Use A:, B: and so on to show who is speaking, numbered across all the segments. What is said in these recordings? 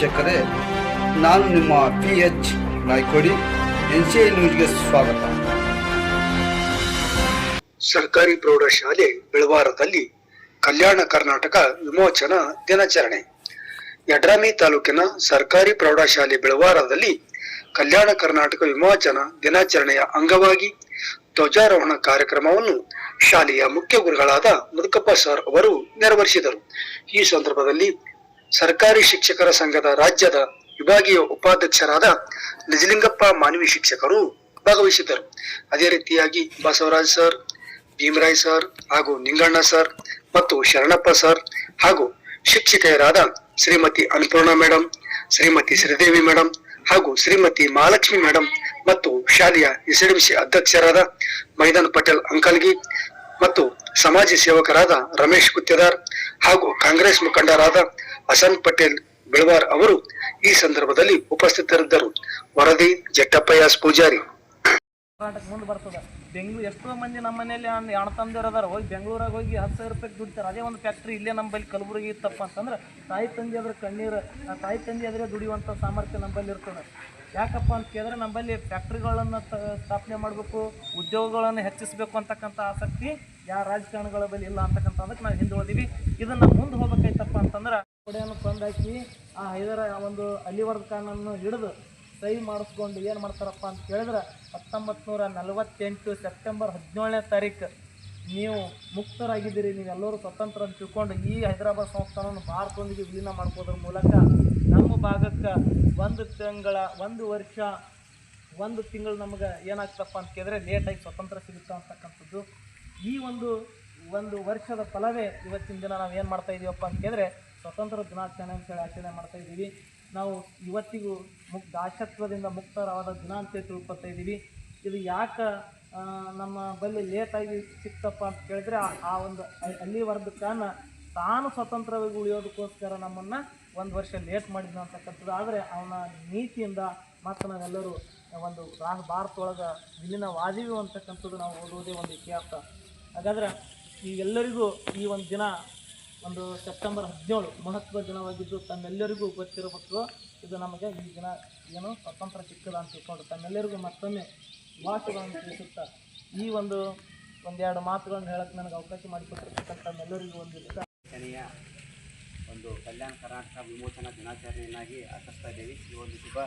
A: ವೀಕ್ಷಕರೇ, ನಾನು ನಿಮ್ಮ P H Naikodi, N C I ನ್ಯೂಸ್ಗೆ ಸ್ವಾಗತ.
B: ಸರ್ಕಾರಿ ಪ್ರೌಢಶಾಲೆ ಬೆಳವಾರದಲ್ಲಿ ಕಲ್ಯಾಣ ಕರ್ನಾಟಕ ವಿಮೋಚನಾ ದಿನಾಚರಣೆ. ಯಡ್ರಾಮಿ ತಾಲೂಕಿನ ಸರ್ಕಾರಿ ಪ್ರೌಢಶಾಲೆ ಬೆಳವಾರದಲ್ಲಿ ಕಲ್ಯಾಣ ಕರ್ನಾಟಕ ವಿಮೋಚನಾ ದಿನಾಚರಣೆಯ ಅಂಗವಾಗಿ ಧ್ವಜಾರೋಹಣ ಕಾರ್ಯಕ್ರಮವನ್ನು ಶಾಲೆಯ ಮುಖ್ಯ ಗುರುಗಳಾದ ಮುದುಕಪ್ಪ ಸರ್ ಅವರು ನೆರವೇರಿಸಿದರು ಈ ಸಂದರ್ಭದಲ್ಲಿ ಸರ್ಕಾರಿ ಶಿಕ್ಷಕರ ಸಂಘದ ರಾಜ್ಯದ ವಿಭಾಗೀಯ ಉಪಾಧ್ಯಕ್ಷರಾದ ನಿಜಲಿಂಗಪ್ಪ ಮಾನವಿ ಶಿಕ್ಷಕರು ಭಾಗವಹಿಸಿದ್ದರು. ಅದೇ ರೀತಿಯಾಗಿ ಬಸವರಾಜ್ ಸರ್, ಭೀಮರಾಯ್ ಸರ್ ಹಾಗೂ ನಿಂಗಣ್ಣ ಸರ್ ಮತ್ತು ಶರಣಪ್ಪ ಸರ್ ಹಾಗೂ ಶಿಕ್ಷಕಿಯರಾದ ಶ್ರೀಮತಿ ಅನ್ನಪೂರ್ಣ ಮೇಡಮ್ ಶ್ರೀಮತಿ ಶ್ರೀದೇವಿ ಮೇಡಮ್ ಹಾಗೂ ಶ್ರೀಮತಿ ಮಹಾಲಕ್ಷ್ಮಿ ಮೇಡಮ್ ಮತ್ತು ಶಾಲೆಯ ಎಸ್ಎಡಿಸಿ ಅಧ್ಯಕ್ಷರಾದ ಮೈದಾನ್ ಪಟೇಲ್ ಅಂಕಲ್ಗಿ ಮತ್ತು ಸಮಾಜ ಸೇವಕರಾದ ರಮೇಶ್ ಕುತ್ತೆದಾರ್ ಹಾಗೂ ಕಾಂಗ್ರೆಸ್ ಮುಖಂಡರಾದ ಹಸನ್ ಪಟೇಲ್ ಬೆಳವಾರ್ ಅವರು ಈ ಸಂದರ್ಭದಲ್ಲಿ ಉಪಸ್ಥಿತರಿದ್ದರು. ವರದಿ ಜಟ್ಟಪ್ಪಯ್ಯ ಪೂಜಾರಿ.
C: ಕರ್ನಾಟಕ ಮುಂದೆ ಬರ್ತದ. ಬೆಂಗಳೂರು ಎಷ್ಟೋ ಮಂದಿ ನಮ್ಮ ಮನೆಯಲ್ಲಿ ಅಣ್ಣ ತಂದಿರೋದಾರ ಹೋಗಿ ಬೆಂಗಳೂರಾಗ ಹೋಗಿ ಹತ್ತು ಸಾವಿರ ರೂಪಾಯಿ ದುಡಿತಾರೆ ಅದೇ ಒಂದು ಫ್ಯಾಕ್ಟ್ರಿ ಇಲ್ಲೇ ನಮ್ಮಲ್ಲಿ ಕಲಬುರಗಿ ಇತ್ತಪ್ಪ ಅಂತಂದ್ರೆ ತಾಯಿ ತಂದೆ ಅದ್ರ ಕಣ್ಣೀರು ತಾಯಿ ತಂದೆ ಆದರೆ ದುಡಿಯುವಂಥ ಸಾಮರ್ಥ್ಯ ನಮ್ಮಲ್ಲಿ ಇರ್ತದೆ. ಯಾಕಪ್ಪ ಅಂತ ಕೇಳಿದ್ರೆ ನಮ್ಮಲ್ಲಿ ಫ್ಯಾಕ್ಟ್ರಿಗಳನ್ನು ಸ್ಥಾಪನೆ ಮಾಡಬೇಕು, ಉದ್ಯೋಗಗಳನ್ನು ಹೆಚ್ಚಿಸಬೇಕು ಅಂತಕ್ಕಂಥ ಆಸಕ್ತಿ ಯಾವ ರಾಜಕಾರಣಗಳ ಬಳಿ ಇಲ್ಲ ಅಂತಕ್ಕಂಥ ಅದಕ್ಕೆ ನಾವು ಹಿಂದೆ ಹೋದಿವಿ ಇದನ್ನು ಮುಂದೆ ಹೋಗ್ಬೇಕಾಯ್ತಪ್ಪ ಅಂತಂದ್ರೆ ಕೊಡೆಯನ್ನು ತಂದಾಕಿ ಆ ಹೈದರ ಒಂದು ಅಲಿವರ್ದ ಖಾನನ್ನು ಹಿಡಿದು ಸಹಿ ಮಾಡಿಸ್ಕೊಂಡು ಏನು ಮಾಡ್ತಾರಪ್ಪ ಅಂತ ಕೇಳಿದ್ರೆ ಹತ್ತೊಂಬತ್ತು ನೂರ ನಲವತ್ತೆಂಟು ಸೆಪ್ಟೆಂಬರ್ ಹದಿನೇಳನೇ ತಾರೀಕು. ನೀವು ಮುಕ್ತರಾಗಿದ್ದೀರಿ, ನೀವೆಲ್ಲರೂ ಸ್ವತಂತ್ರ ಅಂತ ತಿಳ್ಕೊಂಡು ಈ ಹೈದರಾಬಾದ್ ಸಂಸ್ಥಾನವನ್ನು ಭಾರತದೊಂದಿಗೆ ವಿಲೀನ ಮಾಡ್ಕೋದ್ರ ಮೂಲಕ ನಮ್ಮ ಭಾಗಕ್ಕೆ ಒಂದು ತಿಂಗಳ, ಒಂದು ವರ್ಷ, ಒಂದು ತಿಂಗಳು ನಮಗೆ ಏನಾಗ್ತಪ್ಪ ಅಂತ ಕೇಳಿದ್ರೆ ಲೇಟಾಗಿ ಸ್ವತಂತ್ರ ಸಿಗುತ್ತೆ ಅಂತಕ್ಕಂಥದ್ದು. ಈ ಒಂದು ಒಂದು ವರ್ಷದ ಫಲವೇ ಇವತ್ತಿನ ದಿನ ನಾವು ಏನು ಮಾಡ್ತಾ ಇದೀವಪ್ಪ ಅಂತ ಕೇಳಿದ್ರೆ ಸ್ವತಂತ್ರ ದಿನಾಚರಣೆ ಅಂತ ಹೇಳಿ ಆಚರಣೆ ಮಾಡ್ತಾ ಇದ್ದೀವಿ. ನಾವು ಇವತ್ತಿಗೂ ಮುಕ್ ದಾಸತ್ವದಿಂದ ಮುಕ್ತರವಾದ ದಿನ ಅಂತೇಳಿ ತಿಳ್ಕೊತಾ ಇದ್ದೀವಿ. ಇದು ಯಾಕೆ ನಮ್ಮ ಬಳಿ ಲೇಟಾಗಿ ಸಿಕ್ತಪ್ಪ ಅಂತ ಕೇಳಿದ್ರೆ ಆ- ಒಂದು ಅಲ್ಲಿ ಅಲ್ಲಿವರ್ಧಕಾನ ತಾನು ಸ್ವತಂತ್ರವಾಗಿ ಉಳಿಯೋದಕ್ಕೋಸ್ಕರ ನಮ್ಮನ್ನು ಒಂದು ವರ್ಷ ಲೇಟ್ ಮಾಡಿದ್ನ ಅಂತಕ್ಕಂಥದ್ದು. ಆದರೆ ಅವನ ನೀತಿಯಿಂದ ಮತ್ತು ನಾವೆಲ್ಲರೂ ಒಂದು ರಾ ಭಾರತದೊಳಗೆ ವಿಲೀನವಾದೀವಿ ಅಂತಕ್ಕಂಥದ್ದು ನಾವು ಓದುವುದೇ ಒಂದು ಇತಿಹಾಸ. ಹಾಗಾದ್ರೆ ಈ ಎಲ್ಲರಿಗೂ ಈ ಒಂದು ದಿನ ಒಂದು ಸೆಪ್ಟೆಂಬರ್ ಹದಿನೇಳು ಮಹತ್ವದ ದಿನವಾಗಿದ್ದು, ತಮ್ಮೆಲ್ಲರಿಗೂ ಗೊತ್ತಿರಬೇಕು ಇದು ನಮಗೆ ಈ ದಿನ ಏನು ಸ್ವತಂತ್ರ ಸಿಕ್ಕದ ಅಂತ ತಿಳ್ಕೊಂಡು ತಮ್ಮೆಲ್ಲರಿಗೂ ಮತ್ತೊಮ್ಮೆ ಮಾತುಗಳನ್ನು ತಿಳಿಸುತ್ತಾ, ಈ ಒಂದು ಒಂದೆರಡು ಮಾತುಗಳನ್ನು ಹೇಳಕ್ಕೆ ನನಗೆ ಅವಕಾಶ ಮಾಡಿಕೊಟ್ಟಿರ್ತಕ್ಕಂಥ ತಮ್ಮೆಲ್ಲರಿಗೂ ಒಂದು
D: ಶನಿಯ ಒಂದು ಕಲ್ಯಾಣ ಕರ್ನಾಟಕ ವಿಮೋಚನಾ ದಿನಾಚರಣೆಯನ್ನಾಗಿ ಆಚರಿಸ್ತಾ ಇದ್ದೀವಿ. ಈ ಒಂದು ಶುಭ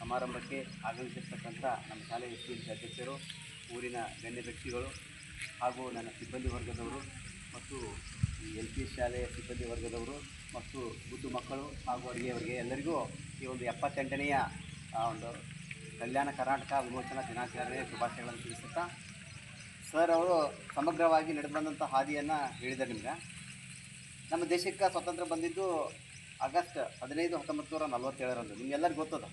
D: ಸಮಾರಂಭಕ್ಕೆ ಆಗಮಿಸಿರ್ತಕ್ಕಂಥ ನಮ್ಮ ಶಾಲೆಯ ಡಿ ಅಧ್ಯಕ್ಷರು, ಊರಿನ ಗಣ್ಯ ವ್ಯಕ್ತಿಗಳು ಹಾಗೂ ನನ್ನ ಸಿಬ್ಬಂದಿ ವರ್ಗದವರು ಮತ್ತು ಎಲ್ ಪಿ ಶಾಲೆಯ ಸಿಬ್ಬಂದಿ ವರ್ಗದವರು ಮತ್ತು ಬುದ್ದು ಮಕ್ಕಳು ಹಾಗೂ ಅಡುಗೆಯವರಿಗೆ ಎಲ್ಲರಿಗೂ ಈ ಒಂದು ಎಪ್ಪತ್ತೆಂಟನೆಯ ಒಂದು ಕಲ್ಯಾಣ ಕರ್ನಾಟಕ ವಿಮೋಚನಾ ದಿನಾಚರಣೆಯ ಶುಭಾಶಯಗಳನ್ನು ತಿಳಿಸುತ್ತಾ, ಸರ್ ಅವರು ಸಮಗ್ರವಾಗಿ ನಡೆದು ಬಂದಂಥ ಹಾದಿಯನ್ನು ಹೇಳಿದ್ದಾರೆ ನಿಮಗೆ. ನಮ್ಮ ದೇಶಕ್ಕೆ ಸ್ವಾತಂತ್ರ್ಯ ಬಂದಿದ್ದು ಆಗಸ್ಟ್ ಹದಿನೈದು ಹತ್ತೊಂಬತ್ತು ನೂರ ನಲವತ್ತೇಳರಂದು. ನಿಮಗೆಲ್ಲರಿಗೂ ಗೊತ್ತದ.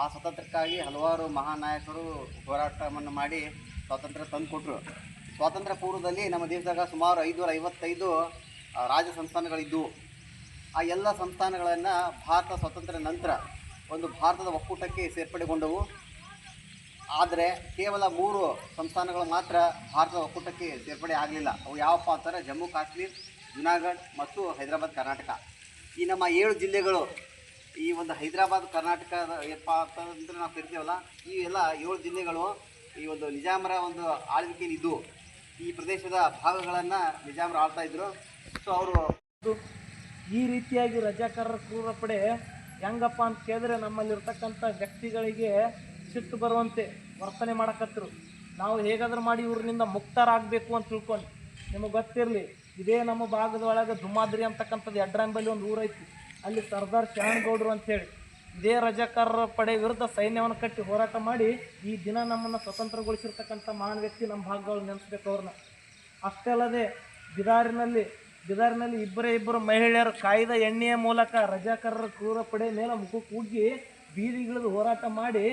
D: ಆ ಸ್ವಾತಂತ್ರ್ಯಕ್ಕಾಗಿ ಹಲವಾರು ಮಹಾನಾಯಕರು ಹೋರಾಟವನ್ನು ಮಾಡಿ ಸ್ವಾತಂತ್ರ್ಯ ತಂದು ಕೊಟ್ಟರು ಸ್ವಾತಂತ್ರ್ಯ ಪೂರ್ವದಲ್ಲಿ ನಮ್ಮ ದೇಶದಾಗ ಸುಮಾರು ಐದುನೂರ ಐವತ್ತೈದು ಆ, ರಾಜ ಸಂಸ್ಥಾನಗಳಿದ್ದವು ಆ ಎಲ್ಲ ಸಂಸ್ಥಾನಗಳನ್ನು ಭಾರತ ಸ್ವಾತಂತ್ರ್ಯ ನಂತರ ಒಂದು ಭಾರತದ ಒಕ್ಕೂಟಕ್ಕೆ ಸೇರ್ಪಡೆಗೊಂಡವು. ಆದರೆ ಕೇವಲ ಮೂರು ಸಂಸ್ಥಾನಗಳು ಮಾತ್ರ ಭಾರತದ ಒಕ್ಕೂಟಕ್ಕೆ ಸೇರ್ಪಡೆ ಆಗಲಿಲ್ಲ. ಅವು ಯಾವಪ್ಪ ಅಂತಾರೆ? ಜಮ್ಮು ಕಾಶ್ಮೀರ್ ಜುನಾಗಢ್ ಮತ್ತು ಹೈದರಾಬಾದ್ ಕರ್ನಾಟಕ. ಈ ನಮ್ಮ ಏಳು ಜಿಲ್ಲೆಗಳು ಈ ಒಂದು ಹೈದರಾಬಾದ್ ಕರ್ನಾಟಕದ ಏನಪ್ಪ ಅಂತಂದ್ರೆ ನಾವು ಕರಿತೀವಲ್ಲ ಈ ಎಲ್ಲ ಏಳು ಜಿಲ್ಲೆಗಳು ಈ ಒಂದು ನಿಜಾಮರ ಒಂದು ಆಳ್ವಿಕೆಯಲ್ಲಿ ಇದ್ದವು ಈ ಪ್ರದೇಶದ ಭಾಗಗಳನ್ನು ನಿಜಾಮರು ಆಳ್ತಾ ಇದ್ರು. ಸೊ ಅವರು
C: ಈ ರೀತಿಯಾಗಿ ರಜಾಕಾರರ ಕ್ರೂರ ಪಡೆ ಹೆಂಗಪ್ಪ ಅಂತ ಕೇಳಿದ್ರೆ ನಮ್ಮಲ್ಲಿರ್ತಕ್ಕಂಥ ವ್ಯಕ್ತಿಗಳಿಗೆ ಸಿಟ್ಟು ಬರುವಂತೆ ವರ್ತನೆ ಮಾಡಕತ್ತರು ನಾವು ಹೇಗಾದ್ರೂ ಮಾಡಿ ಇವ್ರನಿಂದ ಮುಕ್ತರಾಗಬೇಕು ಅಂತ ತಿಳ್ಕೊಂಡು. ನಿಮಗೆ ಗೊತ್ತಿರಲಿ, ಇದೇ ನಮ್ಮ ಭಾಗದ ಒಳಗೆ ದುಮಾದ್ರಿ ಅಂತಕ್ಕಂಥದ್ದು ಎಡ್ರಾಂಬಲ್ಲಿ ಒಂದು ಊರೈತಿ. ಅಲ್ಲಿ ಸರ್ದಾರ್ ಶರಣಗೌಡರು ಅಂತೇಳಿ ಇದೇ ರಜಾಕಾರರ ಪಡೆ ವಿರುದ್ಧ ಸೈನ್ಯವನ್ನು ಕಟ್ಟಿ ಹೋರಾಟ ಮಾಡಿ ಈ ದಿನ ನಮ್ಮನ್ನು ಸ್ವತಂತ್ರಗೊಳಿಸಿರ್ತಕ್ಕಂಥ ಮಹಾನ್ ವ್ಯಕ್ತಿ ನಮ್ಮ ಭಾಗಗಳು ನೆನೆಸ್ಬೇಕು ಅವ್ರನ್ನ. ಅಷ್ಟೇ ಅಲ್ಲದೆ ಬಿದಾರಿನಲ್ಲಿ ಬಿದಾರಿನಲ್ಲಿ ಇಬ್ಬರೇ ಇಬ್ಬರು ಮಹಿಳೆಯರು ಕಾಯ್ದ ಎಣ್ಣೆಯ ಮೂಲಕ ರಜಾಕಾರರ ಕ್ರೂರ ಪಡೆ ಮೇಲೆ ಮುಖಕ್ಕೆ ಉಗ್ಗಿ ಬೀದಿಗಿಳಿದು ಹೋರಾಟ ಮಾಡಿ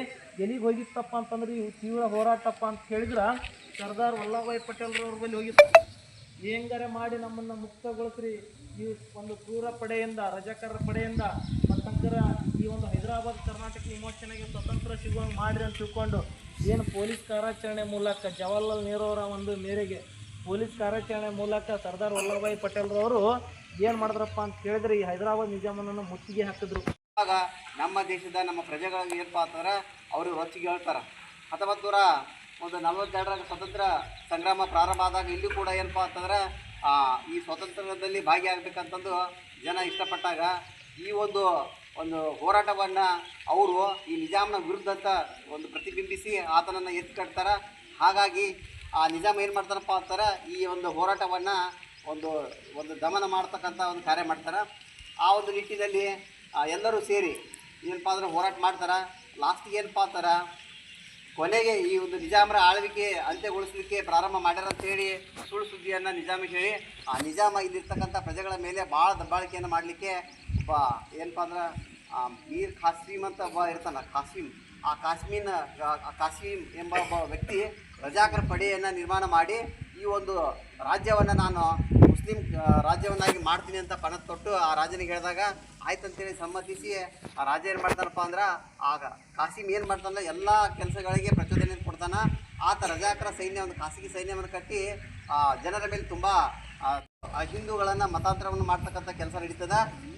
C: ಎಲ್ಲಿಗೆ ಹೋಗಿತ್ತಪ್ಪ ಅಂತಂದ್ರೆ ಇವು ತೀವ್ರ ಹೋರಾಟಪ್ಪ ಅಂತ ಹೇಳಿದ್ರೆ ಸರ್ದಾರ್ ವಲ್ಲಭಾಯ್ ಪಟೇಲ್ರವ್ರ ಬಳಿ ಹೋಗಿತ್ತು. ಹೆಂಗಾರೆ ಮಾಡಿ ನಮ್ಮನ್ನು ಮುಕ್ತಗೊಳಿಸ್ರಿ. ಈ ಒಂದು ಕ್ರೂರ ಪಡೆಯಿಂದ ರಜಕರ ಪಡೆಯಿಂದ ಮತ್ತಂಕರ ಈ ಒಂದು ಹೈದರಾಬಾದ್ ಕರ್ನಾಟಕ ವಿಮೋಚನೆಗೆ ಸ್ವತಂತ್ರ ಸಿಗುವಂಗೆ ಮಾಡಿರಿ ಅಂತ ತಿಳ್ಕೊಂಡು ಏನು ಪೊಲೀಸ್ ಕಾರ್ಯಾಚರಣೆ ಮೂಲಕ ಜವಾಹರ್ಲಾಲ್ ನೆಹರು ಅವರ ಒಂದು ಮೇರೆಗೆ ಪೊಲೀಸ್ ಕಾರ್ಯಾಚರಣೆ ಮೂಲಕ ಸರ್ದಾರ್ ವಲ್ಲಭಭಾಯಿ ಪಟೇಲ್ರವರು ಏನು ಮಾಡಿದ್ರಪ್ಪ ಅಂತ ಕೇಳಿದ್ರೆ ಈ ಹೈದರಾಬಾದ್ ನಿಜಾಮನನ್ನು ಮುತ್ತಿಗೆ ಹಾಕಿದ್ರು.
D: ಆಗ ನಮ್ಮ ದೇಶದ ನಮ್ಮ ಪ್ರಜೆಗಳಿಗೆ ಏನಪ್ಪ ಅಂತಂದ್ರೆ ಅವರು ರೊಚ್ಚಿಗೆ ಹೇಳ್ತಾರೆ. ಹತ್ತೊಂಬತ್ತು ನೂರ ಒಂದು ನಲವತ್ತೆರಡರಾಗ ಸ್ವತಂತ್ರ ಸಂಗ್ರಾಮ ಪ್ರಾರಂಭ ಆದಾಗ ಇಲ್ಲಿ ಕೂಡ ಏನಪ್ಪ ಅಂತಂದ್ರೆ ಈ ಸ್ವಾತಂತ್ರ್ಯದಲ್ಲಿ ಭಾಗಿಯಾಗಬೇಕಂತಂದು ಜನ ಇಷ್ಟಪಟ್ಟಾಗ ಈ ಒಂದು ಒಂದು ಹೋರಾಟವನ್ನು ಅವರು ಈ ನಿಜಾಮ್ನ ವಿರುದ್ಧ ಅಂತ ಒಂದು ಪ್ರತಿಬಿಂಬಿಸಿ ಆತನನ್ನು ಎತ್ತಿ ಕಟ್ತಾರೆ. ಹಾಗಾಗಿ ಆ ನಿಜಾಮ್ ಏನು ಮಾಡ್ತಾರಪ್ಪ ಅಂತಾರೆ, ಈ ಒಂದು ಹೋರಾಟವನ್ನು ಒಂದು ಒಂದು ದಮನ ಮಾಡ್ತಕ್ಕಂಥ ಒಂದು ಕಾರ್ಯ ಮಾಡ್ತಾರೆ. ಆ ಒಂದು ನಿಟ್ಟಿನಲ್ಲಿ ಎಲ್ಲರೂ ಸೇರಿ ಏನಪ್ಪ ಅಂದ್ರೆ ಹೋರಾಟ ಮಾಡ್ತಾರೆ. ಲಾಸ್ಟಿಗೆ ಏನಪ್ಪ ಅಂತಾರೆ ಕೊನೆಗೆ ಈ ಒಂದು ನಿಜಾಮರ ಆಳ್ವಿಕೆ ಅಂತ್ಯಗೊಳಿಸಲಿಕ್ಕೆ ಪ್ರಾರಂಭ ಮಾಡ್ಯಾರ ಅಂತ ಹೇಳಿ ಸುಳ್ಳು ಸುದ್ದಿಯನ್ನು ನಿಜಾಮಿಗೆ ಹೇಳಿ. ಆ ನಿಜಾಮ ಇಲ್ಲಿರ್ತಕ್ಕಂಥ ಪ್ರಜೆಗಳ ಮೇಲೆ ಭಾಳ ದಬ್ಬಾಳಿಕೆಯನ್ನು ಮಾಡಲಿಕ್ಕೆ ಒಬ್ಬ ಏನಪ್ಪ ಅಂದ್ರೆ ಮೀರ್ ಖಾಸೀಮ್ ಅಂತ ಒಬ್ಬ ಇರ್ತಾನೆ ಖಾಸೀಮ್ ಆ ಕಾಶ್ಮೀನ ಕಾಸಿಮ್ ಎಂಬ ಒಬ್ಬ ವ್ಯಕ್ತಿ ರಜಾಕರ ಪಡೆಯನ್ನು ನಿರ್ಮಾಣ ಮಾಡಿ ಈ ಒಂದು ರಾಜ್ಯವನ್ನು ನಾನು ಮುಸ್ಲಿಂ ರಾಜ್ಯವನ್ನಾಗಿ ಮಾಡ್ತೀನಿ ಅಂತ ಪಣ ತೊಟ್ಟು ಆ ರಾಜನಿಗೆ ಹೇಳಿದಾಗ ಆಯ್ತಂತೇಳಿ ಸಮ್ಮತಿಸಿ ಆ ರಾಜ ಏನು ಮಾಡ್ತಾನಪ್ಪ ಅಂದ್ರೆ ಆಗ ಕಾಸಿಮ್ ಏನು ಮಾಡ್ತಾನಲ್ಲ ಎಲ್ಲ ಕೆಲಸಗಳಿಗೆ ಪ್ರಚೋದನೆ ಕೊಡ್ತಾನೆ. ಆತ ರಜಾಕರ ಸೈನ್ಯ ಒಂದು ಖಾಸಗಿ ಸೈನ್ಯವನ್ನು ಕಟ್ಟಿ ಆ, ಜನರ ಮೇಲೆ ತುಂಬ ಹಿಂದೂಗಳನ್ನು ಮತಾಂತರವನ್ನು ಮಾಡ್ತಕ್ಕಂಥ ಕೆಲಸ ನಡೀತದ.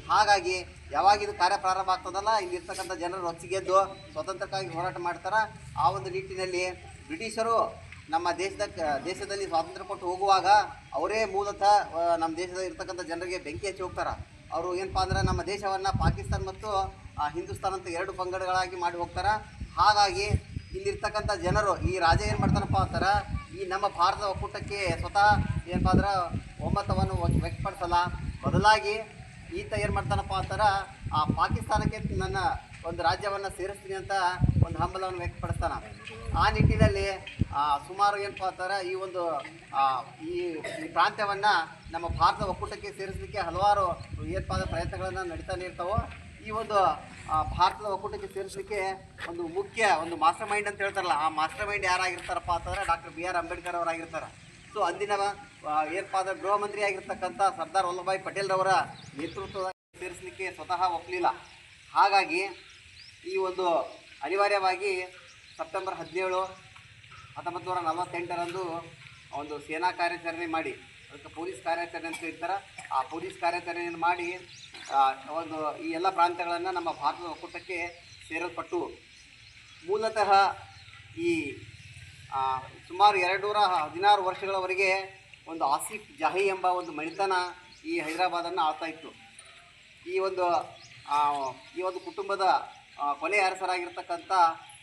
D: ಹಾಗಾಗಿ ಯಾವಾಗ ಇದು ಕಾರ್ಯ ಪ್ರಾರಂಭ ಆಗ್ತದಲ್ಲ ಇಲ್ಲಿರ್ತಕ್ಕಂಥ ಜನರು ರೊಚ್ಚಿಗೆದ್ದು ಸ್ವತಂತ್ರಕ್ಕಾಗಿ ಹೋರಾಟ ಮಾಡ್ತಾರೆ. ಆ ಒಂದು ನಿಟ್ಟಿನಲ್ಲಿ ಬ್ರಿಟಿಷರು ನಮ್ಮ ದೇಶದ, ದೇಶದಲ್ಲಿ ಸ್ವಾತಂತ್ರ್ಯ ಕೊಟ್ಟು ಹೋಗುವಾಗ ಅವರೇ ಮೂಲತಃ ನಮ್ಮ ದೇಶದಲ್ಲಿ ಇರ್ತಕ್ಕಂಥ ಜನರಿಗೆ ಬೆಂಕಿ ಹಚ್ಚಿ ಹೋಗ್ತಾರೆ. ಅವರು ಏನಪ್ಪ ಅಂದ್ರೆ ನಮ್ಮ ದೇಶವನ್ನು ಪಾಕಿಸ್ತಾನ ಮತ್ತು ಹಿಂದೂಸ್ತಾನ ಅಂತ ಎರಡು ಪಂಗಡಗಳಾಗಿ ಮಾಡಿ ಹೋಗ್ತಾರೆ. ಹಾಗಾಗಿ ಇಲ್ಲಿರ್ತಕ್ಕಂಥ ಜನರು, ಈ ರಾಜ ಏನು ಮಾಡ್ತಾರಪ್ಪ ಅಂತಾರೆ, ಈ ನಮ್ಮ ಭಾರತ ಒಕ್ಕೂಟಕ್ಕೆ ಸ್ವತಃ ಏನಪ್ಪ ಅಂದ್ರೆ ಒಮ್ಮತವನ್ನು ವ್ಯಕ್ತ- ವ್ಯಕ್ತಪಡಿಸಲ್ಲ. ಬದಲಾಗಿ ಈತ ಏನು ಮಾಡ್ತಾನಪ್ಪ ಅಂತಾರೆ, ಆ ಪಾಕಿಸ್ತಾನಕ್ಕೆ ನನ್ನ ಒಂದು ರಾಜ್ಯವನ್ನು ಸೇರಿಸ್ತೀನಿ ಅಂತ ಒಂದು ಹಂಬಲವನ್ನು ವ್ಯಕ್ತಪಡಿಸ್ತಾನೆ. ಆ ನಿಟ್ಟಿನಲ್ಲಿ ಸುಮಾರು ಏನಪ್ಪ ಅಂತಾರೆ ಈ ಒಂದು ಈ ಈ ಪ್ರಾಂತ್ಯವನ್ನು ನಮ್ಮ ಭಾರತ ಒಕ್ಕೂಟಕ್ಕೆ ಸೇರಿಸಲಿಕ್ಕೆ ಹಲವಾರು ಏರ್ಪಾದ ಪ್ರಯತ್ನಗಳನ್ನು ನಡೀತಾನೆ ಇರ್ತಾವೋ. ಈ ಒಂದು ಭಾರತದ ಒಕ್ಕೂಟಕ್ಕೆ ಸೇರಿಸಲಿಕ್ಕೆ ಒಂದು ಮುಖ್ಯ ಒಂದು ಮಾಸ್ಟರ್ ಮೈಂಡ್ ಅಂತ ಹೇಳ್ತಾರಲ್ಲ, ಆ ಮಾಸ್ಟರ್ ಮೈಂಡ್ ಯಾರಾಗಿರ್ತಾರಪ್ಪ ಅಂತಂದರೆ ಡಾಕ್ಟರ್ ಬಿ ಆರ್ ಅಂಬೇಡ್ಕರ್ ಅವರಾಗಿರ್ತಾರೆ. ಸೊ ಅಂದಿನ ಏರ್ಪಾದ ಗೃಹ ಮಂತ್ರಿ ಆಗಿರ್ತಕ್ಕಂಥ ಸರ್ದಾರ್ ವಲ್ಲಭಭಾಯಿ ಪಟೇಲ್ರವರ ನೇತೃತ್ವದ ಸೇರಿಸಲಿಕ್ಕೆ ಸ್ವತಃ ಒಪ್ಪಲಿಲ್ಲ ಹಾಗಾಗಿ ಈ ಒಂದು ಅನಿವಾರ್ಯವಾಗಿ ಸೆಪ್ಟೆಂಬರ್ ಹದಿನೇಳು ಹತ್ತೊಂಬತ್ತು ನೂರ ನಲವತ್ತೆಂಟರಂದು ಒಂದು ಸೇನಾ ಕಾರ್ಯಾಚರಣೆ ಮಾಡಿ, ಅದಕ್ಕೆ ಪೊಲೀಸ್ ಕಾರ್ಯಾಚರಣೆ ಅಂತ ಹೇಳ್ತಾರೆ? ಆ ಪೊಲೀಸ್ ಕಾರ್ಯಾಚರಣೆಯನ್ನು ಮಾಡಿ ಒಂದು ಈ ಎಲ್ಲ ಪ್ರಾಂತ್ಯಗಳನ್ನು ನಮ್ಮ ಭಾರತದ ಒಕ್ಕೂಟಕ್ಕೆ ಸೇರಲ್ಪಟ್ಟು ಮೂಲತಃ ಈ ಸುಮಾರು ಸುಮಾರು ಎರಡುನೂರ ಹದಿನಾರು ವರ್ಷಗಳವರೆಗೆ ಒಂದು ಆಸಿಫ್ ಜಾಹಿ ಎಂಬ ಒಂದು ಮಣಿತನ ಈ ಹೈದರಾಬಾದನ್ನು ಆಳ್ತಾ ಇತ್ತು. ಈ ಒಂದು ಈ ಒಂದು ಕುಟುಂಬದ ಆ, ಕೊನೆಯ ಅರಸರಾಗಿರ್ತಕ್ಕಂಥ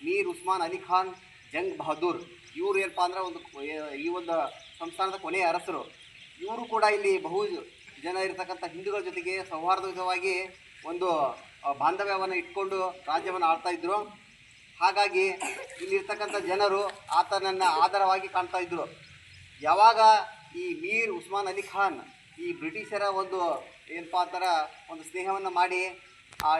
D: ಮೀರ್ ಉಸ್ಮಾನ್ ಅಲಿ ಖಾನ್ ಜಂಗ್ ಬಹದ್ದೂರ್ ಇವರು ಏನಪ್ಪ ಅಂದ್ರೆ ಒಂದು ಈ ಒಂದು ಸಂಸ್ಥಾನದ ಕೊನೆಯ ಅರಸರು. ಇವರು ಕೂಡ ಇಲ್ಲಿ ಬಹು ಜನ ಇರತಕ್ಕಂಥ ಹಿಂದೂಗಳ ಜೊತೆಗೆ ಸೌಹಾರ್ದಯುತವಾಗಿ ಒಂದು ಬಾಂಧವ್ಯವನ್ನು ಇಟ್ಕೊಂಡು ರಾಜ್ಯವನ್ನು ಆಳ್ತಾ ಇದ್ರು. ಹಾಗಾಗಿ ಇಲ್ಲಿರ್ತಕ್ಕಂಥ ಜನರು ಆತನನ್ನು ಆಧಾರವಾಗಿ ಕಾಣ್ತಾ ಇದ್ರು. ಯಾವಾಗ ಈ ಮೀರ್ ಉಸ್ಮಾನ್ ಅಲಿ ಖಾನ್ ಈ ಬ್ರಿಟಿಷರ ಒಂದು ಏನಪ್ಪ ಅಂತಾರ ಒಂದು ಸ್ನೇಹವನ್ನು ಮಾಡಿ ಆ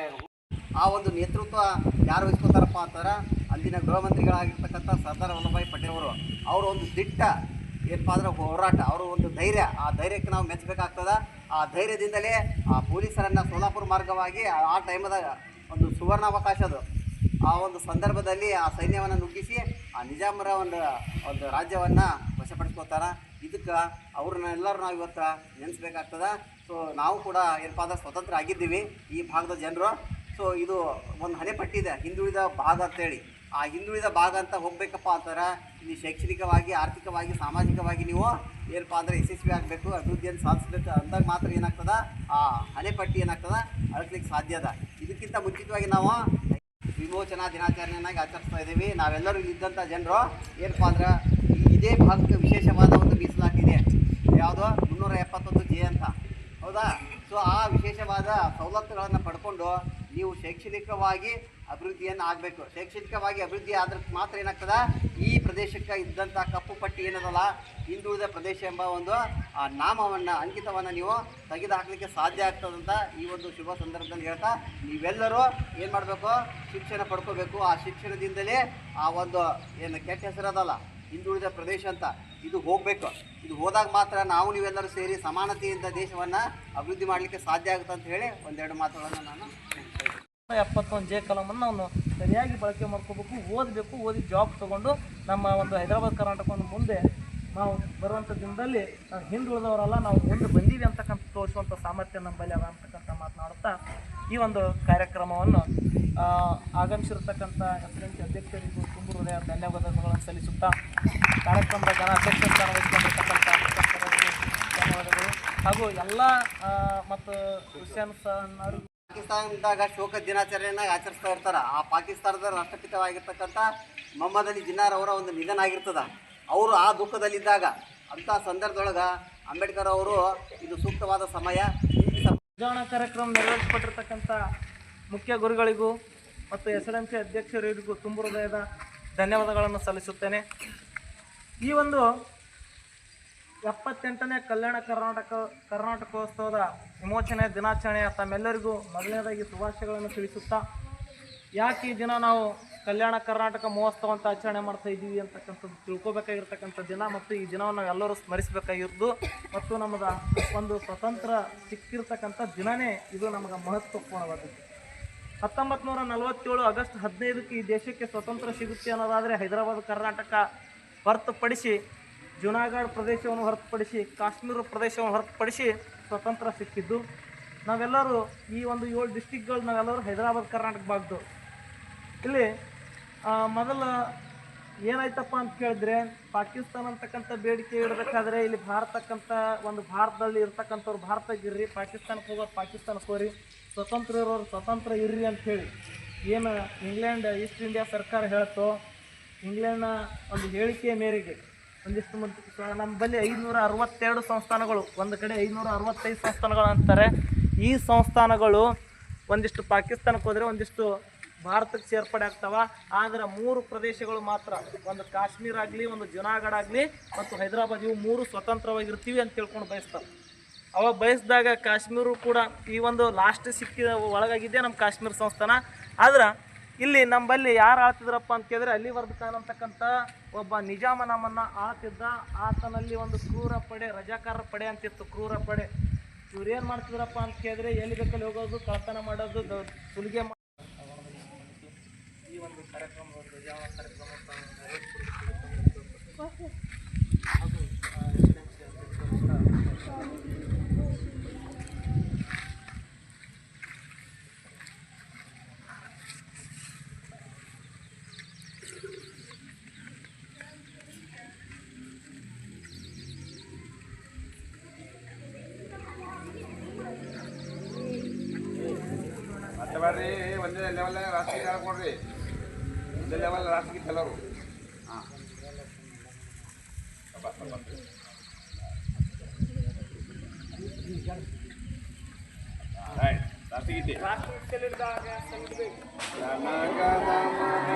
D: ಆ ಒಂದು ನೇತೃತ್ವ ಯಾರು ವಹಿಸ್ಕೊತಾರಪ್ಪ ಅಂತಂದ್ರೆ ಅಂದಿನ ಗೃಹ ಮಂತ್ರಿಗಳಾಗಿರ್ತಕ್ಕಂಥ ಸರ್ದಾರ್ ವಲ್ಲಭಾಯಿ ಪಟೇಲ್ ಅವರು. ಅವರು ಒಂದು ದಿಟ್ಟ ಏನಪ್ಪ ಅಂದ್ರೆ ಹೋರಾಟ, ಅವರು ಒಂದು ಧೈರ್ಯ. ಆ ಧೈರ್ಯಕ್ಕೆ ನಾವು ಮೆಚ್ಚಬೇಕಾಗ್ತದ ಆ ಧೈರ್ಯದಿಂದಲೇ ಆ ಪೊಲೀಸರನ್ನು ಸೋಲಾಪುರ ಮಾರ್ಗವಾಗಿ ಆ- ಟೈಮದ ಒಂದು ಒಂದು ಸುವರ್ಣಾವಕಾಶ ಅದು. ಆ ಒಂದು ಸಂದರ್ಭದಲ್ಲಿ ಆ ಸೈನ್ಯವನ್ನು ನುಗ್ಗಿಸಿ ಆ ನಿಜಾಮರ ಒಂದು ಒಂದು ರಾಜ್ಯವನ್ನು ವಶಪಡಿಸ್ಕೋತಾರ. ಇದಕ್ಕೆ ಅವ್ರನ್ನೆಲ್ಲರೂ ನಾವು ಇವತ್ತು ನೆನೆಸ್ಬೇಕಾಗ್ತದೆ. ಸೊ ನಾವು ಕೂಡ ಏನಪ್ಪ ಸ್ವತಂತ್ರ ಆಗಿದ್ದೀವಿ. ಈ ಭಾಗದ ಜನರು ಸೊ ಇದು ಒಂದು ಹಣೆಪಟ್ಟಿದೆ ಹಿಂದುಳಿದ ಭಾಗ ಅಂತೇಳಿ. ಆ ಹಿಂದುಳಿದ ಭಾಗ ಅಂತ ಹೋಗ್ಬೇಕಪ್ಪ ಅಂತಾರೆ, ಇಲ್ಲಿ ಶೈಕ್ಷಣಿಕವಾಗಿ, ಆರ್ಥಿಕವಾಗಿ, ಸಾಮಾಜಿಕವಾಗಿ ನೀವು ಏನಪ್ಪ ಅಂದರೆ ಯಶಸ್ವಿ ಆಗಬೇಕು, ಅಭಿವೃದ್ಧಿಯನ್ನು ಸಾಧಿಸಬೇಕು ಅಂದಾಗ ಮಾತ್ರ ಏನಾಗ್ತದ? ಆ ಹಣೆಪಟ್ಟಿ ಏನಾಗ್ತದೆ? ಅಳಕ್ಲಿಕ್ಕೆ ಸಾಧ್ಯ ಅದ. ಇದಕ್ಕಿಂತ ಮುಂಚಿತವಾಗಿ ನಾವು ವಿಮೋಚನಾ ದಿನಾಚರಣೆಯನ್ನಾಗಿ ಆಚರಿಸ್ತಾ ಇದ್ದೀವಿ. ನಾವೆಲ್ಲರೂ ಇಲ್ಲಿದ್ದಂಥ ಜನರು, ಏನಪ್ಪ ಅಂದ್ರೆ ಇದೇ ಭಾಗಕ್ಕೆ ವಿಶೇಷವಾದ ಒಂದು ಮೀಸಲಾತಿದೆ. ಯಾವುದೋ? ಮುನ್ನೂರ ಎಪ್ಪತ್ತೊಂದು ಜೆ ಅಂತ. ಹೌದಾ? ಸೊ ಆ ವಿಶೇಷವಾದ ಸವಲತ್ತುಗಳನ್ನು ಪಡ್ಕೊಂಡು ನೀವು ಶೈಕ್ಷಣಿಕವಾಗಿ ಅಭಿವೃದ್ಧಿಯನ್ನು ಆಗಬೇಕು. ಶೈಕ್ಷಣಿಕವಾಗಿ ಅಭಿವೃದ್ಧಿ ಆದ್ರೆ ಮಾತ್ರ ಏನಾಗ್ತದೆ? ಈ ಪ್ರದೇಶಕ್ಕೆ ಇದ್ದಂಥ ಕಪ್ಪು ಪಟ್ಟಿ ಏನದಲ್ಲ? ಹಿಂದುಳಿದ ಪ್ರದೇಶ ಎಂಬ ಒಂದು, ಆ, ನಾಮವನ್ನು, ಅಂಕಿತವನ್ನು ನೀವು ತೆಗೆದು ಹಾಕಲಿಕ್ಕೆ ಸಾಧ್ಯ ಆಗ್ತದಂತ ಈ ಒಂದು ಶುಭ ಸಂದರ್ಭದಲ್ಲಿ ಹೇಳ್ತಾ, ನೀವೆಲ್ಲರೂ ಏನು ಮಾಡಬೇಕು? ಶಿಕ್ಷಣ ಪಡ್ಕೋಬೇಕು. ಆ ಶಿಕ್ಷಣದಿಂದಲೇ ಆ ಒಂದು, ಏನು ಕೆಟ್ಟ ಹೆಸರದಲ್ಲ ಹಿಂದುಳಿದ ಪ್ರದೇಶ ಅಂತ ಇದು ಹೋಗಬೇಕು. ಇದು ಹೋದಾಗ ಮಾತ್ರ ನಾವು ನೀವೆಲ್ಲರೂ ಸೇರಿ ಸಮಾನತೆಯಿಂದ ದೇಶವನ್ನು ಅಭಿವೃದ್ಧಿ ಮಾಡಲಿಕ್ಕೆ ಸಾಧ್ಯ ಆಗುತ್ತೆ ಅಂತ ಹೇಳಿ ಒಂದೆರಡು ಮಾತುಗಳನ್ನು ನಾನು
C: ಎಪ್ಪತ್ತೊಂದು ಜೆ ಕಲಮನ್ನು ನಾವು ಸರಿಯಾಗಿ ಬಳಕೆ ಮಾಡ್ಕೋಬೇಕು, ಓದಬೇಕು, ಓದಿ ಜಾಬ್ ತೊಗೊಂಡು ನಮ್ಮ ಒಂದು ಹೈದರಾಬಾದ್ ಕರ್ನಾಟಕವನ್ನು ಮುಂದೆ ನಾವು ಬರುವಂಥ ದಿನದಲ್ಲಿ ನಾವು ಹಿಂದುಳಿದವರೆಲ್ಲ, ನಾವು ಮುಂದೆ ಬಂದೀವಿ ಅಂತಕ್ಕಂಥ ತೋರಿಸುವಂಥ ಸಾಮರ್ಥ್ಯ ನಮ್ಮಲ್ಲಿ ಅದ ಅಂತಕ್ಕಂಥ ಮಾತನಾಡುತ್ತಾ ಈ ಒಂದು ಕಾರ್ಯಕ್ರಮವನ್ನು ಆಗಮಿಸಿರ್ತಕ್ಕಂಥ ಎಸ್ ಎನ್ ಸಿ ಅಧ್ಯಕ್ಷರಿಗೂ ತುಂಬ ಹೃದಯ ಧನ್ಯವಾದಗಳನ್ನು ಸಲ್ಲಿಸುತ್ತಾ ಕಾರ್ಯಕ್ರಮದ ಜನ ಅಧ್ಯಕ್ಷ ಸ್ಥಾನ ವಹಿಸಿಕೊಂಡಿರ್ತಕ್ಕಂಥ ಧನ್ಯವಾದಗಳು. ಹಾಗೂ ಎಲ್ಲ ಮತ್ತು ಕ್ರಿಶ್ಚಿಯನ್ಸ್
E: ಪಾಕಿಸ್ತಾನದಾಗ ಶೋಕ ದಿನಾಚರಣೆಯನ್ನ ಆಚರಿಸ್ತಾ ಇರ್ತಾರ. ಆ ಪಾಕಿಸ್ತಾನದ ರಾಷ್ಟ್ರಪಿತವಾಗಿರ್ತಕ್ಕಂಥ ಮೊಹಮ್ಮದ್ ಅಲಿ ಜಿನ್ನಾರ್ ಅವರ ಒಂದು ನಿಧನ ಆಗಿರ್ತದ. ಅವರು ಆ ದುಃಖದಲ್ಲಿದ್ದಾಗ ಅಂಥ ಸಂದರ್ಭದೊಳಗೆ ಅಂಬೇಡ್ಕರ್ ಅವರು ಇದು ಸೂಕ್ತವಾದ ಸಮಯ. ಸಮ-
C: ಕಾರ್ಯಕ್ರಮ ನೆರವೇರಿಸಿಕೊಟ್ಟಿರ್ತಕ್ಕಂಥ ಮುಖ್ಯ ಗುರುಗಳಿಗೂ ಮತ್ತು ಎಸ್ ಎಲ್ ಎಂ ಸಿ ಅಧ್ಯಕ್ಷರಿಗೂ ತುಂಬ ಹೃದಯದ ಧನ್ಯವಾದಗಳನ್ನು ಸಲ್ಲಿಸುತ್ತೇನೆ. ಈ ಒಂದು ಎಪ್ಪತ್ತೆಂಟನೇ ಕಲ್ಯಾಣ ಕರ್ನಾಟಕ, ಕರ್ನಾಟಕೋತ್ಸವದ ವಿಮೋಚನೆ ದಿನಾಚರಣೆ ತಮ್ಮೆಲ್ಲರಿಗೂ ಮೊದಲನೇದಾಗಿ ಶುಭಾಶಯಗಳನ್ನು ತಿಳಿಸುತ್ತಾ, ಯಾಕೆ ಈ ದಿನ ನಾವು ಕಲ್ಯಾಣ ಕರ್ನಾಟಕ ಮಹೋತ್ಸವ ಅಂತ ಆಚರಣೆ ಮಾಡ್ತಾ ಇದ್ದೀವಿ ಅಂತಕ್ಕಂಥದ್ದು ತಿಳ್ಕೊಬೇಕಾಗಿರ್ತಕ್ಕಂಥ ದಿನ ಮತ್ತು ಈ ದಿನವನ್ನು ನಾವು ಎಲ್ಲರೂ ಸ್ಮರಿಸಬೇಕಾಗಿರೋದು ಮತ್ತು ನಮ್ಮದ ಒಂದು ಸ್ವತಂತ್ರ ಸಿಕ್ಕಿರ್ತಕ್ಕಂಥ ದಿನನೇ ಇದು ನಮಗೆ ಮಹತ್ವಪೂರ್ಣವಾದದ್ದು. ಹತ್ತೊಂಬತ್ತು ನೂರ ನಲವತ್ತೇಳು ಆಗಸ್ಟ್ ಹದಿನೈದಕ್ಕೆ ಈ ದೇಶಕ್ಕೆ ಸ್ವತಂತ್ರ ಸಿಗುತ್ತೆ ಅನ್ನೋದಾದರೆ ಹೈದರಾಬಾದ್, ಕರ್ನಾಟಕ ಹೊರತುಪಡಿಸಿ ಜುನಾಗಢ್ ಪ್ರದೇಶವನ್ನು ಹೊರತುಪಡಿಸಿ, ಕಾಶ್ಮೀರ ಪ್ರದೇಶವನ್ನು ಹೊರತುಪಡಿಸಿ ಸ್ವತಂತ್ರ ಸಿಕ್ಕಿದ್ದು. ನಾವೆಲ್ಲರೂ ಈ ಒಂದು ಏಳು ಡಿಸ್ಟಿಕ್ಗಳು ನಾವೆಲ್ಲರೂ ಹೈದರಾಬಾದ್, ಕರ್ನಾಟಕ ಭಾಗದ್ದು ಇಲ್ಲಿ ಮೊದಲು ಏನಾಯ್ತಪ್ಪ ಅಂತ ಕೇಳಿದ್ರೆ, ಪಾಕಿಸ್ತಾನ ಅಂತಕ್ಕಂಥ ಬೇಡಿಕೆ ಇಡಬೇಕಾದ್ರೆ ಇಲ್ಲಿ ಭಾರತಕ್ಕಂಥ ಒಂದು ಭಾರತದಲ್ಲಿ ಇರ್ತಕ್ಕಂಥವ್ರು ಭಾರತಕ್ಕೆ ಇರ್ರಿ, ಪಾಕಿಸ್ತಾನಕ್ಕೆ ಹೋಗೋ ಪಾಕಿಸ್ತಾನಕ್ಕೆ ಹೋಗ್ರಿ, ಸ್ವತಂತ್ರ ಇರೋರು ಸ್ವತಂತ್ರ ಇರ್ರಿ ಅಂತ ಹೇಳಿ. ಏನು ಇಂಗ್ಲೆಂಡ್ ಈಸ್ಟ್ ಇಂಡಿಯಾ ಸರ್ಕಾರ ಹೇಳ್ತೋ ಇಂಗ್ಲೆಂಡ್ನ ಒಂದು ಹೇಳಿಕೆಯ ಮೇರೆಗೆ ಒಂದಿಷ್ಟು ಮಂದಿ ನಮ್ಮಲ್ಲಿ ಐದುನೂರ ಅರವತ್ತೆರಡು ಸಂಸ್ಥಾನಗಳು, ಒಂದು ಕಡೆ ಐನೂರ ಅರವತ್ತೈದು ಸಂಸ್ಥಾನಗಳು ಅಂತಾರೆ. ಈ ಸಂಸ್ಥಾನಗಳು ಒಂದಿಷ್ಟು ಪಾಕಿಸ್ತಾನಕ್ಕೆ ಹೋದರೆ ಒಂದಿಷ್ಟು ಭಾರತಕ್ಕೆ ಸೇರ್ಪಡೆ ಆಗ್ತಾವ. ಆದರೆ ಮೂರು ಪ್ರದೇಶಗಳು ಮಾತ್ರ, ಒಂದು ಕಾಶ್ಮೀರ ಆಗಲಿ, ಒಂದು ಜುನಾಗಢ ಆಗಲಿ ಮತ್ತು ಹೈದರಾಬಾದ್, ಇವು ಮೂರು ಸ್ವತಂತ್ರವಾಗಿರ್ತೀವಿ ಅಂತ ತಿಳ್ಕೊಂಡು ಬಯಸ್ತಾರೆ. ಅವಾಗ ಬಯಸಿದಾಗ ಕಾಶ್ಮೀರ ಕೂಡ ಈ ಒಂದು ಲಾಸ್ಟ್ ಸಿಕ್ಕಿದ ಒಳಗಾಗಿದೆ ನಮ್ಮ ಕಾಶ್ಮೀರ ಸಂಸ್ಥಾನ. ಆದ್ರೆ ಇಲ್ಲಿ ನಮ್ಮಲ್ಲಿ ಯಾರು ಆಳ್ತಿದ್ರಪ್ಪ ಅಂತ ಕೇಳಿದ್ರೆ ಅಲ್ಲಿ ಖಾನ್ ಅಂತಕ್ಕಂಥ ಒಬ್ಬ ನಿಜಾಮ ನಮ್ಮನ್ನು ಆಳ್ತಿದ್ದ. ಆತನಲ್ಲಿ ಒಂದು ಕ್ರೂರ ಪಡೆ, ರಜಾಕಾರ ಪಡೆ ಅಂತಿತ್ತು, ಕ್ರೂರ ಪಡೆ. ಇವ್ರು ಏನು ಮಾಡ್ತಿದ್ರಪ್ಪ ಅಂತ ಕೇಳಿದ್ರೆ ಎಲ್ಲಿ ಬೇಕಲ್ಲಿ ಹೋಗೋದು ಕಳ್ತನ ಮಾಡೋದು ಸುಲಿಗೆ ಮಾಡೋದು ಈ ಒಂದು ಕಾರ್ಯಕ್ರಮ ಕಾರ್ಯಕ್ರಮ
F: ಒಂದೇ ಲೆವೆಲ್ ರಾಷ್ಟ್ರೀಯ ಹೇಳ್ಕೊಡ್ರಿ ಒಂದೇ ಲೆವೆಲ್ ರಾಷ್ಟ್ರೀಯ ಎಲ್ಲರು ರಾಷ್ಟ್ರೀಯ
C: ರಾಷ್ಟ್ರೀಯ
F: ಜನಗಣಮನ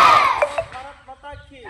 F: भारत माता की